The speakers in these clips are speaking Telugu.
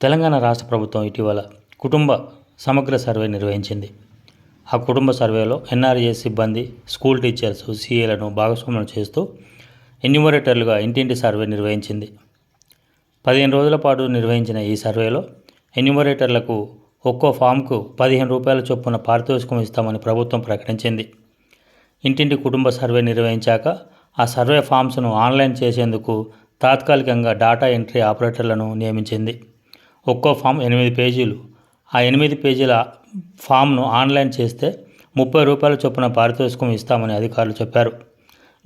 తెలంగాణ రాష్ట్ర ప్రభుత్వం ఇటీవల కుటుంబ సమగ్ర సర్వే నిర్వహించింది. ఆ కుటుంబ సర్వేలో ఎన్ఆర్ఏ సిబ్బంది స్కూల్ టీచర్స్ సీఏలను భాగస్వామ్యం చేస్తూ ఎన్యూమరేటర్లుగా ఇంటింటి సర్వే నిర్వహించింది. పదిహేను రోజుల పాటు నిర్వహించిన ఈ సర్వేలో ఎన్యూమరేటర్లకు ఒక్కో ఫామ్కు పదిహేను రూపాయల చొప్పున పారితోషికం ఇస్తామని ప్రభుత్వం ప్రకటించింది. ఇంటింటి కుటుంబ సర్వే నిర్వహించాక ఆ సర్వే ఫామ్స్ను ఆన్లైన్ చేసేందుకు తాత్కాలికంగా డాటా ఎంట్రీ ఆపరేటర్లను నియమించింది. ఒక్కో ఫామ్ ఎనిమిది పేజీలు. ఆ ఎనిమిది పేజీల ఫామ్ను ఆన్లైన్ చేస్తే ముప్పై రూపాయల చొప్పున పారితోషికం ఇస్తామని అధికారులు చెప్పారు.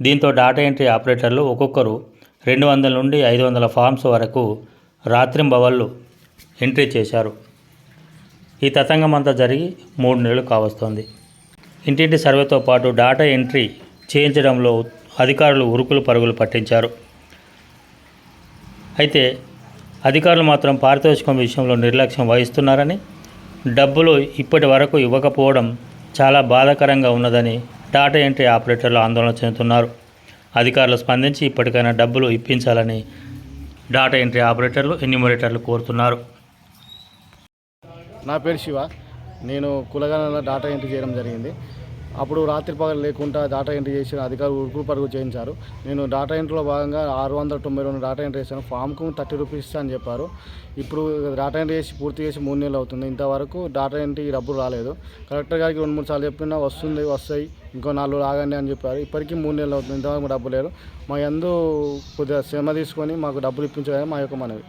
దీంతో డాటా ఎంట్రీ ఆపరేటర్లు ఒక్కొక్కరు రెండు వందల నుండి ఐదు వందల ఫామ్స్ వరకు రాత్రింబవళ్ళు ఎంట్రీ చేశారు. ఈ తతంగం అంతా జరిగి మూడు నెలలు కావస్తోంది. ఇంటింటి సర్వేతో పాటు డాటా ఎంట్రీ చేయించడంలో అధికారులు ఉరుకులు పరుగులు పట్టించారు. అయితే అధికారులు మాత్రం పారితోషికం విషయంలో నిర్లక్ష్యం వహిస్తున్నారని డబ్బులు ఇప్పటి వరకు ఇవ్వకపోవడం చాలా బాధాకరంగా ఉన్నదని డాటా ఎంట్రీ ఆపరేటర్లు ఆందోళన చెందుతున్నారు. అధికారులు స్పందించి ఇప్పటికైనా డబ్బులు ఇప్పించాలని డాటా ఎంట్రీ ఆపరేటర్లు ఎన్యూమరేటర్లు కోరుతున్నారు. నా పేరు శివ. నేను కులగణన డాటా ఎంట్రీ చేయడం జరిగింది. అప్పుడు రాత్రి పగలు లేకుండా డాటా ఎంట్రీ చేసిన అధికారులు ఉరుకులు పరుగు చేయించారు. నేను డాటా ఎంట్రీలో భాగంగా ఆరు వందల తొంభై రెండు డాటా ఎంట్రీ చేశాను. ఫామ్కు థర్టీ రూపీస్ అని చెప్పారు. ఇప్పుడు డాటా ఎంట్రీ చేసి పూర్తి చేసి మూడు నెలలు అవుతుంది. ఇంతవరకు డాటా ఎంట్రీ డబ్బులు రాలేదు. కలెక్టర్ గారికి రెండు మూడు సార్లు చెప్పినా వస్తుంది వస్తాయి ఇంకో నాలుగు రాగండి అని చెప్పారు. ఇప్పటికీ మూడు నెలలు అవుతుంది. ఇంతవరకు డబ్బు లేదు. మా యందు కొద్దిగా శ్రమ తీసుకొని మాకు డబ్బులు ఇప్పించాలని మా యొక్క మనవి.